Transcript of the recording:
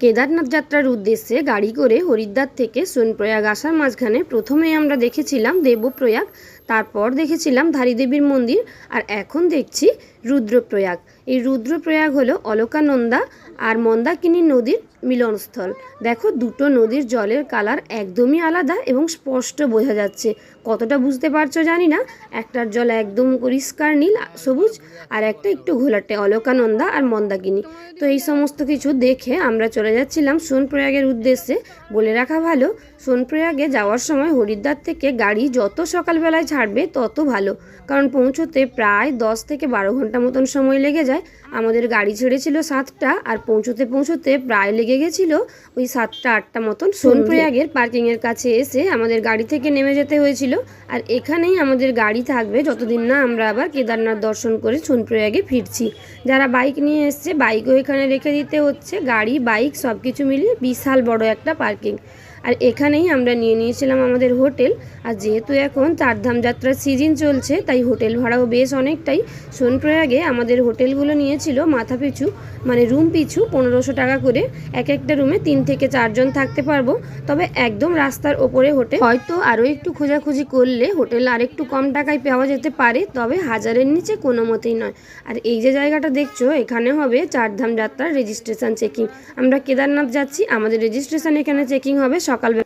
কেদারনাথ যাত্রার উদ্দেশ্যে গাড়ি করে হরিদ্বার থেকে সোনপ্রয়াগ আসার মাঝখানে প্রথমেই আমরা দেখেছিলাম দেবপ্রয়াগ তারপর দেখেছিলাম ধারীদেবীর মন্দির আর এখন দেখছি রুদ্রপ্রয়াগ। এই রুদ্রপ্রয়াগ হলো অলকানন্দা আর মন্দাকিনী নদীর মিলনস্থল। দেখো দুটো নদীর জলের কালার একদমই আলাদা এবং স্পষ্ট বোঝা যাচ্ছে। কতটা বুঝতে পারছ জানি না। একটার জল একদম পরিষ্কার নীল, সবুজ আর একটা একটু ঘোলাটে অলকানন্দা আর মন্দাকিনী। তো এই সমস্ত কিছু দেখে আমরা চলে যাচ্ছিলাম সোনপ্রয়াগের উদ্দেশ্যে। বলে রাখা ভালো, সোনপ্রয়াগে যাওয়ার সময় হরিদ্বার থেকে গাড়ি যত সকালবেলায় ছাড়বে তত ভালো। কারণ পৌঁছোতে প্রায় দশ থেকে বারো ঘণ্টা মতন সময় লেগে যায়। আমাদের গাড়ি ছেড়েছিল সাতটা আর পৌঁছোতে পৌঁছোতে প্রায় লেগে গেছিল ওই সাতটা আটটা মতন। সোনপ্রয়াগের পার্কিংয়ের কাছে এসে আমাদের গাড়ি থেকে নেমে যেতে হয়েছিল। আর এখানেই আমাদের গাড়ি থাকবে। যতদিন না আমরা আবার কেদারনাথ দর্শন করে সোনপ্রয়াগে ফিরছি। যারা বাইক নিয়ে এসছে বাইকও এখানে রেখে দিতে হচ্ছে। গাড়ি বাইক সব কিছু মিলিয়ে বিশাল বড় একটা পার্কিং। আর এখানেই আমরা নিয়ে নিয়েছিলাম আমাদের হোটেল। আর যেহেতু এখন চারধাম যাত্রার সিজন চলছে, তাই হোটেল ভাড়াও বেশ অনেকটাই। সোনপ্রয়াগে আমাদের হোটেলগুলো নিয়েছিল মাথা পিছু মানে রুম পিছু পনেরোশো টাকা করে। এক একটা রুমে তিন থেকে চারজন থাকতে পারব। তবে একদম রাস্তার ওপরে হোটেল। হয়তো আরও একটু খোঁজাখুঁজি করলে হোটেল আরেকটু কম টাকায় পাওয়া যেতে পারে, তবে হাজারের নিচে কোনো মতেই নয়। আর এই যে জায়গাটা দেখছ, এখানে হবে চারধাম যাত্রার রেজিস্ট্রেশন চেকিং আমরা কেদারনাথ যাচ্ছি, আমাদের রেজিস্ট্রেশন এখানে চেকিং হবে। সকালবেলা